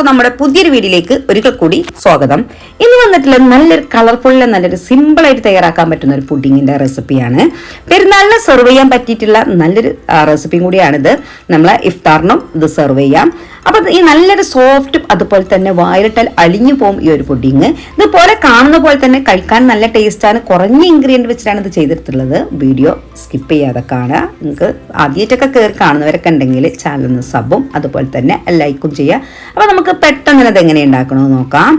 എല്ലാവർക്കും നമ്മുടെ പുതിയൊരു വീഡിയോയിലേക്ക് ഒരിക്കൽ കൂടി സ്വാഗതം. ഇന്ന് വന്നിട്ടുള്ള നല്ലൊരു കളർഫുള്ള നല്ലൊരു സിമ്പിളായിട്ട് തയ്യാറാക്കാൻ പറ്റുന്ന ഒരു പുഡിങ്ങിന്റെ റെസിപ്പിയാണ് പെരുന്നാളിന് സെർവ് ചെയ്യാൻ പറ്റിയിട്ടുള്ള നല്ലൊരു റെസിപ്പിയും കൂടിയാണിത്. നമ്മൾ ഇഫ്താറിനും ഇത് സെർവ് ചെയ്യാം. അപ്പൊ ഈ നല്ലൊരു സോഫ്റ്റ് അതുപോലെ തന്നെ വായിലിട്ടാൽ അലിഞ്ഞു പോകും ഈ ഒരു പുഡിങ്. ഇതുപോലെ കാണുന്ന പോലെ തന്നെ കഴിക്കാൻ നല്ല ടേസ്റ്റാണ് കുറഞ്ഞ ഇൻഗ്രീഡിയന്റ് വെച്ചിട്ടാണ് ഇത് ചെയ്തിട്ടുള്ളത് വീഡിയോ സ്കിപ്പ് ചെയ്യാതെ കാണുക. നിങ്ങൾക്ക് ആദ്യമായിട്ടൊക്കെ കയറി കാണുന്നവരൊക്കെ ഉണ്ടെങ്കിൽ ചാനലിന് സബും അതുപോലെ തന്നെ ലൈക്കും ചെയ്യുക. അപ്പോൾ നമുക്ക് പെട്ടെന്ന് ഇത് എങ്ങനെ ഉണ്ടാക്കണമെന്ന് നോക്കാം.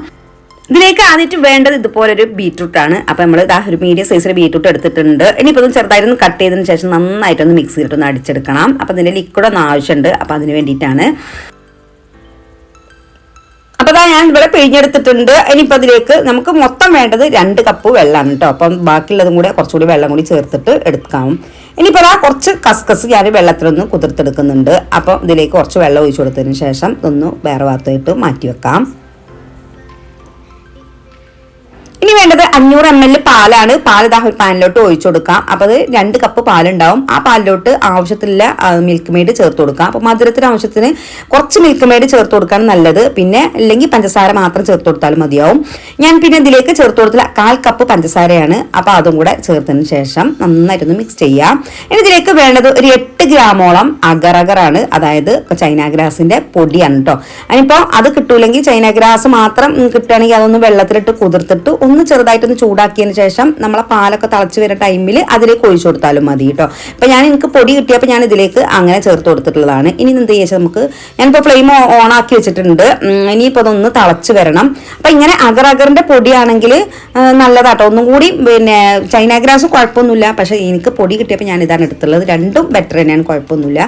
ഇതിലേക്ക് ആദ്യമായിട്ട് വേണ്ടത് ഇതുപോലെ ഒരു ബീറ്റ്റൂട്ട് ആണ്. അപ്പോൾ നമ്മൾ ഇതാ ഒരു മീഡിയം സൈസിൽ ബീറ്റ്റൂട്ട് എടുത്തിട്ടുണ്ട്. ഇനിയിപ്പോൾ ഒന്ന് കട്ട് ചെയ്തതിന് ശേഷം നന്നായിട്ടൊന്ന് മിക്സ് ചെയ്തിട്ടൊന്ന് അടിച്ചെടുക്കണം. അപ്പോൾ അതിന്റെ ലിക്വിഡ് ഒന്ന് ആവശ്യമുണ്ട്. അപ്പോൾ അതിന് വേണ്ടിയിട്ടാണ് അതാ ഞാൻ ഇവിടെ പിഴിഞ്ഞെടുത്തിട്ടുണ്ട്. ഇനിയിപ്പോൾ അതിലേക്ക് നമുക്ക് മൊത്തം വേണ്ടത് രണ്ട് കപ്പ് വെള്ളമാണ് കേട്ടോ അപ്പം ബാക്കിയുള്ളതും കൂടെ കുറച്ചുകൂടി വെള്ളം കൂടി ചേർത്തിട്ട് എടുക്കാം. ഇനിയിപ്പോൾ ആ കുറച്ച് കസ്കസ് ഞാൻ വെള്ളത്തിലൊന്ന് കുതിർത്തെടുക്കുന്നുണ്ട്. അപ്പോൾ ഇതിലേക്ക് കുറച്ച് വെള്ളം ഒഴിച്ചു കൊടുത്തതിന് ശേഷം ഒന്ന് വേറെ ഭാഗത്തായിട്ട് മാറ്റി വെക്കാം. ഇനി വേണ്ടത് അഞ്ഞൂറ് എം എൽ പാലാണ്. പാൽ ഇതാ പാനിലോട്ട് ഒഴിച്ചു കൊടുക്കാം. അപ്പോൾ അത് രണ്ട് കപ്പ് പാലുണ്ടാവും. ആ പാലിലോട്ട് ആവശ്യത്തിലുള്ള മിൽക്ക് മെയ്ഡ് ചേർത്ത് കൊടുക്കാം. അപ്പോൾ മധുരത്തിന് ആവശ്യത്തിന് കുറച്ച് മിൽക്ക് മെയ്ഡ് ചേർത്ത് കൊടുക്കാൻ നല്ലത്. പിന്നെ അല്ലെങ്കിൽ പഞ്ചസാര മാത്രം ചേർത്ത് കൊടുത്താലും മതിയാവും. ഞാൻ പിന്നെ ഇതിലേക്ക് ചേർത്ത് കൊടുത്തില്ല കാൽ കപ്പ് പഞ്ചസാരയാണ്. അപ്പോൾ അതും കൂടെ ചേർത്തതിന് ശേഷം നന്നായിട്ടൊന്ന് മിക്സ് ചെയ്യാം. ഇനി ഇതിലേക്ക് വേണ്ടത് ഒരു എട്ട് ഗ്രാമോളം അഗറഗറാണ് അതായത് ചൈന ഗ്രാസിന്റെ പൊടിയാണ് കേട്ടോ അതിനിപ്പോൾ അത് കിട്ടൂലെങ്കിൽ ചൈന ഗ്രാസ് മാത്രം കിട്ടുകയാണെങ്കിൽ അതൊന്ന് വെള്ളത്തിലിട്ട് കുതിർത്തിട്ട് ഒന്ന് ചെറുതായിട്ടൊന്ന് ചൂടാക്കിയതിന് ശേഷം നമ്മളെ പാലൊക്കെ തിളച്ച് വരുന്ന ടൈമിൽ അതിലേക്ക് ഒഴിച്ചു കൊടുത്താലും മതി കേട്ടോ അപ്പം ഞാൻ എനിക്ക് പൊടി കിട്ടിയപ്പോൾ ഞാൻ ഇതിലേക്ക് അങ്ങനെ ചേർത്ത് കൊടുത്തിട്ടുള്ളതാണ്. ഇനി എന്ത് ചെയ്യാ നമുക്ക് ഞാനിപ്പോൾ ഫ്ലെയിം ഓൺ ആക്കി വെച്ചിട്ടുണ്ട്. ഇനിയിപ്പോൾ അതൊന്ന് തിളച്ച് വരണം. അപ്പം ഇങ്ങനെ അഗർ അഗറിന്റെ പൊടിയാണെങ്കിൽ നല്ലതാട്ടോ. ഒന്നും കൂടി പിന്നെ ചൈന ഗ്രാസ് കുഴപ്പമൊന്നുമില്ല. പക്ഷേ എനിക്ക് പൊടി കിട്ടിയപ്പോൾ ഞാൻ ഇതാണ് എടുത്തുള്ളത് രണ്ടും ബെറ്റർ തന്നെയാണ് കുഴപ്പമൊന്നുമില്ല.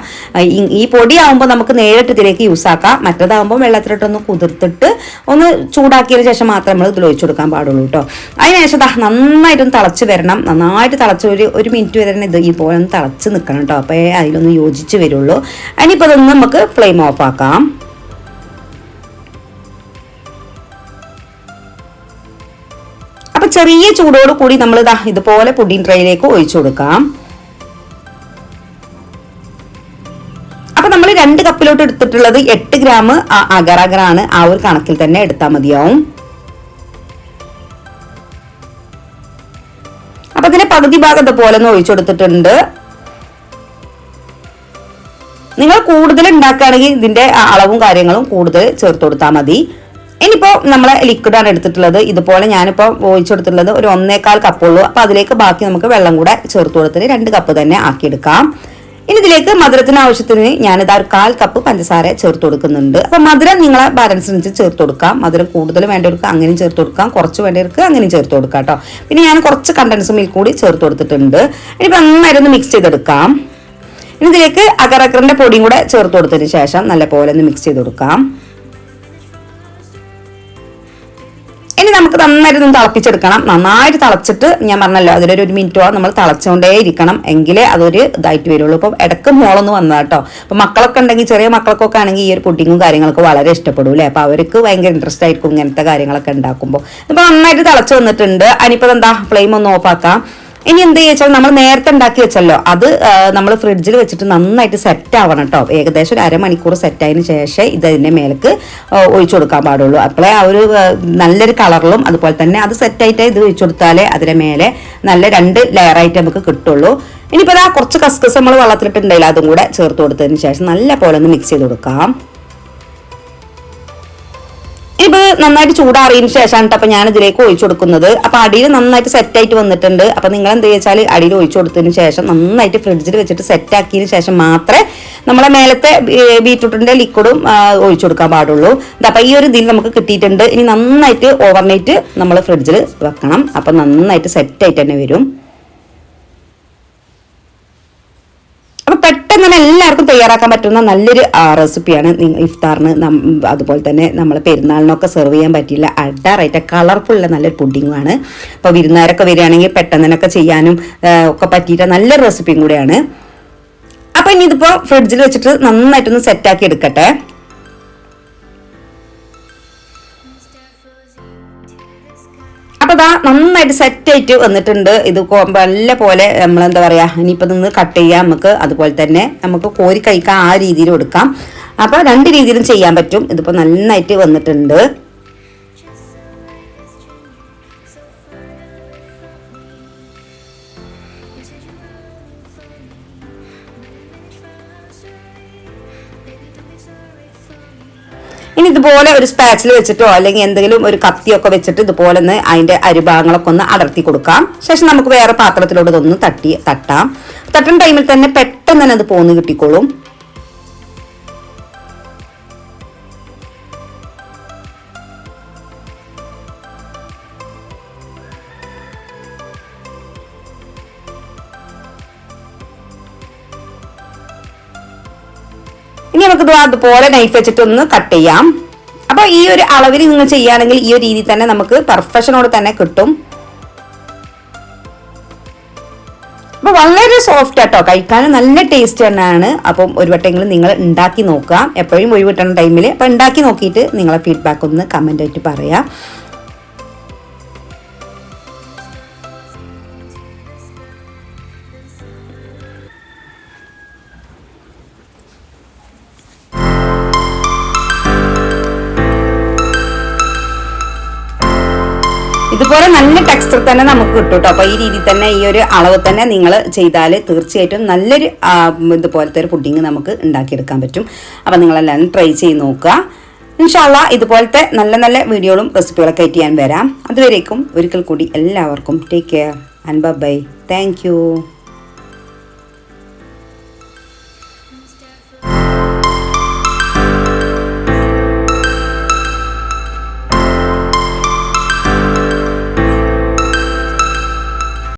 ഈ- ഈ പൊടി ആകുമ്പോൾ നമുക്ക് നേരിട്ട് ഇതിലേക്ക് യൂസ് ആക്കാം. മറ്റേതാകുമ്പോൾ വെള്ളത്തിലിട്ടൊന്ന് കുതിർത്തിട്ട് ഒന്ന് ചൂടാക്കിയതിന് ശേഷം മാത്രമേ നമ്മൾ ഇതിൽ ഒഴിച്ചു കൊടുക്കാൻ പാടുള്ളൂ കേട്ടോ. അതിനുശേഷം ദാ നന്നായിട്ടൊന്ന് തിളച്ച് വരണം. നന്നായിട്ട് തിളച്ച് ഒരു ഒരു മിനിറ്റ് വരെ തന്നെ ഇത് ഈ പോലെ ഒന്ന് തിളച്ച് നിൽക്കണം കേട്ടോ. അപ്പോൾ അതിലൊന്ന് യോജിച്ച് വരുള്ളൂ. അതിനിപ്പോൾ ഇതൊന്ന് നമുക്ക് ഫ്ലെയിം ഓഫ് ആക്കാം. അപ്പൊ ചെറിയ ചൂടോട് കൂടി നമ്മൾ ഇതാ ഇതുപോലെ പുഡിംഗ് ട്രേയിലേക്ക് ഒഴിച്ചു കൊടുക്കാം. രണ്ട് കപ്പിലോട്ട് എടുത്തിട്ടുള്ളത് എട്ട് ഗ്രാം അഗർ അഗറാണ് ആ ഒരു കണക്കിൽ തന്നെ എടുത്താൽ മതിയാവും. അപ്പൊ അതിന്റെ പകുതി ഭാഗം ഇതുപോലെ ഒന്ന് ഒഴിച്ചു കൊടുത്തിട്ടുണ്ട്. നിങ്ങൾ കൂടുതൽ ഉണ്ടാക്കുകയാണെങ്കിൽ ഇതിന്റെ അളവും കാര്യങ്ങളും കൂടുതൽ ചേർത്ത് കൊടുത്താൽ മതി. ഇനിയിപ്പോൾ നമ്മളെ ലിക്വിഡാണ് എടുത്തിട്ടുള്ളത്. ഇതുപോലെ ഞാനിപ്പോൾ ഒഴിച്ചു കൊടുത്തിട്ടുള്ളത് ഒരു ഒന്നേകാൽ കപ്പുള്ളൂ അപ്പോൾ അതിലേക്ക് ബാക്കി നമുക്ക് വെള്ളം കൂടെ ചേർത്ത് കൊടുത്തിട്ട് രണ്ട് കപ്പ് തന്നെ ആക്കിയെടുക്കാം. ഇനി ഇതിലേക്ക് മധുരത്തിന് ആവശ്യത്തിന് ഞാനിതാ ഒരു കാൽ കപ്പ് പഞ്ചസാര ചേർത്ത് കൊടുക്കുന്നുണ്ട്. അപ്പൊ മധുരം നിങ്ങളെ ബാലൻസ് അനുസരിച്ച് ചേർത്ത് കൊടുക്കാം. മധുരം കൂടുതൽ വേണ്ടവർക്ക് അങ്ങനെയും ചേർത്ത് കൊടുക്കാം. കുറച്ച് വേണ്ടവർക്ക് അങ്ങനെയും ചേർത്ത് കൊടുക്കാം കേട്ടോ. പിന്നെ ഞാൻ കുറച്ച് കണ്ടൻസ് മിൽക്ക് കൂടി ചേർത്ത് കൊടുത്തിട്ടുണ്ട്. ഇനിയിപ്പോൾ നന്നായിരുന്നു മിക്സ് ചെയ്തെടുക്കാം. ഇനി ഇതിലേക്ക് അഗറക്കറിന്റെ പൊടിയും കൂടെ ചേർത്ത് കൊടുത്തതിന് ശേഷം നല്ല പോലെ ഒന്ന് മിക്സ് ചെയ്ത് കൊടുക്കാം. ഇനി നമുക്ക് നന്നായിട്ട് ഒന്ന് തിളപ്പിച്ചെടുക്കണം. നന്നായിട്ട് തിളച്ചിട്ട് ഞാൻ പറഞ്ഞല്ലോ അതിലൊരു ഒരു മിനിറ്റോളം നമ്മൾ തിളച്ചുകൊണ്ടേ ഇരിക്കണം എങ്കിലേ അതൊരു ഇതായിട്ട് വരുള്ളൂ. ഇപ്പം ഇടയ്ക്ക് മോളൊന്ന് വന്നതാ കേട്ടോ അപ്പം മക്കളൊക്കെ ഉണ്ടെങ്കിൽ ചെറിയ മക്കൾക്കൊക്കെ ആണെങ്കിൽ ഈ ഒരു പുഡിങ്ങും കാര്യങ്ങളൊക്കെ വളരെ ഇഷ്ടപ്പെടും അല്ലേ അപ്പോൾ അവർക്ക് ഭയങ്കര ഇൻട്രസ്റ്റ് ആയിരിക്കും ഇങ്ങനത്തെ കാര്യങ്ങളൊക്കെ ഉണ്ടാക്കുമ്പോൾ. ഇപ്പം നന്നായിട്ട് തിളച്ച് വന്നിട്ടുണ്ട്. അതിനിപ്പോൾ എന്താ ഫ്ലെയിം ഒന്ന് ഓഫാക്കാം ഇനി എന്ത് ചെയ്യാ നമ്മൾ നേരത്തെ ഉണ്ടാക്കി വെച്ചല്ലോ. അത് നമ്മൾ ഫ്രിഡ്ജിൽ വെച്ചിട്ട് നന്നായിട്ട് സെറ്റ് ആവണം കേട്ടോ ഏകദേശം ഒരു അരമണിക്കൂർ സെറ്റ് ആയതിനു ശേഷം ഇത് അതിന്റെ മേലേക്ക് ഒഴിച്ചു കൊടുക്കാൻ പാടുള്ളൂ. അപ്പോഴേ ആ ഒരു നല്ലൊരു കളറിലും അതുപോലെ തന്നെ അത് സെറ്റായിട്ട് ഇത് ഒഴിച്ചു കൊടുത്താലേ അതിന്റെ മേലെ നല്ല രണ്ട് ലെയറായിട്ട് നമുക്ക് കിട്ടുള്ളൂ. ഇനിയിപ്പോൾ ആ കുറച്ച് കസ്കസ് നമ്മൾ വെള്ളത്തിലിട്ടുണ്ടെങ്കിൽ അതും കൂടെ ചേർത്ത് കൊടുത്തതിന് ശേഷം നല്ല പോലെ ഒന്ന് മിക്സ് ചെയ്ത് കൊടുക്കാം. ഇപ്പൊ നന്നായിട്ട് ചൂടാറിയതിന് ശേഷമാണ് കേട്ടോ അപ്പൊ ഞാൻ ഇതിലേക്ക് ഒഴിച്ചു കൊടുക്കുന്നത്. അപ്പൊ അടിയിൽ നന്നായിട്ട് സെറ്റ് ആയിട്ട് വന്നിട്ടുണ്ട്. അപ്പൊ നിങ്ങൾ എന്ത് വെച്ചാൽ അടിയിൽ ഒഴിച്ചു കൊടുത്തതിന് ശേഷം നന്നായിട്ട് ഫ്രിഡ്ജിൽ വെച്ചിട്ട് സെറ്റ് ആക്കിയതിന് ശേഷം മാത്രമേ നമ്മളെ മേലത്തെ ബീറ്റ്റൂട്ടിന്റെ ലിക്വിഡും ഒഴിച്ചു കൊടുക്കാൻ പാടുള്ളൂ. ഇത് അപ്പൊ ഈ ഒരു ഇതിൽ നമുക്ക് കിട്ടിയിട്ടുണ്ട്. ഇനി നന്നായിട്ട് ഓവർനൈറ്റ് നമ്മൾ ഫ്രിഡ്ജിൽ വെക്കണം. അപ്പൊ നന്നായിട്ട് സെറ്റ് ആയിട്ട് തന്നെ വരും അപ്പൊ പെട്ടെന്ന് തന്നെ എല്ലാവർക്കും തയ്യാറാക്കാൻ പറ്റുന്ന നല്ലൊരു റെസിപ്പിയാണ് ഇഫ്താറിന് അതുപോലെ തന്നെ നമ്മൾ പെരുന്നാളിനൊക്കെ സെർവ് ചെയ്യാൻ പറ്റില്ല അഡാറായിട്ട് കളർഫുള്ള നല്ലൊരു പുഡിങ്ങുമാണ് അപ്പോൾ വിരുന്നുകാരൊക്കെ വരികയാണെങ്കിൽ പെട്ടെന്ന് തന്നെയൊക്കെ ചെയ്യാനും ഒക്കെ പറ്റിയിട്ട് നല്ലൊരു റെസിപ്പിയും കൂടെയാണ്. അപ്പം ഇനി ഇതിപ്പോൾ ഫ്രിഡ്ജിൽ വെച്ചിട്ട് നന്നായിട്ടൊന്ന് സെറ്റാക്കി എടുക്കട്ടെ. അപ്പൊ നന്നായിട്ട് സെറ്റ് ആയിട്ട് വന്നിട്ടുണ്ട്. ഇത് നല്ല പോലെ നമ്മൾ നമ്മളെന്താ പറയാ ഇനിയിപ്പോൾ നിന്ന് കട്ട് ചെയ്യാം. നമുക്ക് അതുപോലെ തന്നെ നമുക്ക് കോരി കഴിക്കാൻ ആ രീതിയിൽ കൊടുക്കാം അപ്പോൾ രണ്ട് രീതിയിലും ചെയ്യാൻ പറ്റും. ഇതിപ്പോൾ നന്നായിട്ട് വന്നിട്ടുണ്ട്. ഇനി ഇതുപോലെ ഒരു സ്പാച്ചിൽ വെച്ചിട്ടോ അല്ലെങ്കിൽ എന്തെങ്കിലും ഒരു കത്തിയൊക്കെ വെച്ചിട്ട് ഇതുപോലെ ഒന്ന് അതിന്റെ അരിഭാഗങ്ങളൊക്കെ ഒന്ന് അടർത്തി കൊടുക്കാം. ശേഷം നമുക്ക് വേറെ പാത്രത്തിലോട്ട് ഇതൊന്ന് തട്ടി തട്ടാം. തട്ടുന്ന ടൈമിൽ തന്നെ പെട്ടെന്ന് തന്നെ അത് പോന്ന് കിട്ടിക്കോളും. ഇനി നമുക്ക് ഇത് അതുപോലെ നൈഫ് വെച്ചിട്ട് ഒന്ന് കട്ട് ചെയ്യാം. അപ്പോൾ ഈ ഒരു അളവിൽ നിങ്ങൾ ചെയ്യുകയാണെങ്കിൽ ഈ ഒരു രീതിയിൽ തന്നെ നമുക്ക് പെർഫെക്ഷനോട് തന്നെ കിട്ടും. അപ്പൊ വളരെ സോഫ്റ്റ് ആട്ടോ. കഴിക്കാൻ നല്ല ടേസ്റ്റ് തന്നെയാണ്. അപ്പം ഒരു വട്ടെങ്കിലും നിങ്ങൾ ഉണ്ടാക്കി നോക്കുക. എപ്പോഴും ഒഴിവ് ടൈമിൽ അപ്പോൾ ഉണ്ടാക്കി നോക്കിയിട്ട് നിങ്ങളെ ഫീഡ്ബാക്ക് ഒന്ന് കമന്റ് ആയിട്ട് പറയാം. ഇതുപോലെ നല്ല ടെക്സ്ചർ തന്നെ നമുക്ക് കിട്ടും കേട്ടോ അപ്പൊ ഈ രീതിയിൽ തന്നെ ഈ ഒരു അളവ് തന്നെ നിങ്ങൾ ചെയ്താൽ തീർച്ചയായിട്ടും നല്ലൊരു ഇതുപോലത്തെ ഒരു പുഡിങ് നമുക്ക് ഉണ്ടാക്കിയെടുക്കാൻ പറ്റും. അപ്പൊ നിങ്ങളെല്ലാവരും ട്രൈ ചെയ്ത് നോക്കുക. ഇൻഷാല്ല ഇതുപോലത്തെ നല്ല നല്ല വീഡിയോകളും റെസിപ്പികളൊക്കെ ആയിട്ട് ഞാൻ വരാം. അതുവരേക്കും ഒരിക്കൽ കൂടി എല്ലാവർക്കും take care and bye thank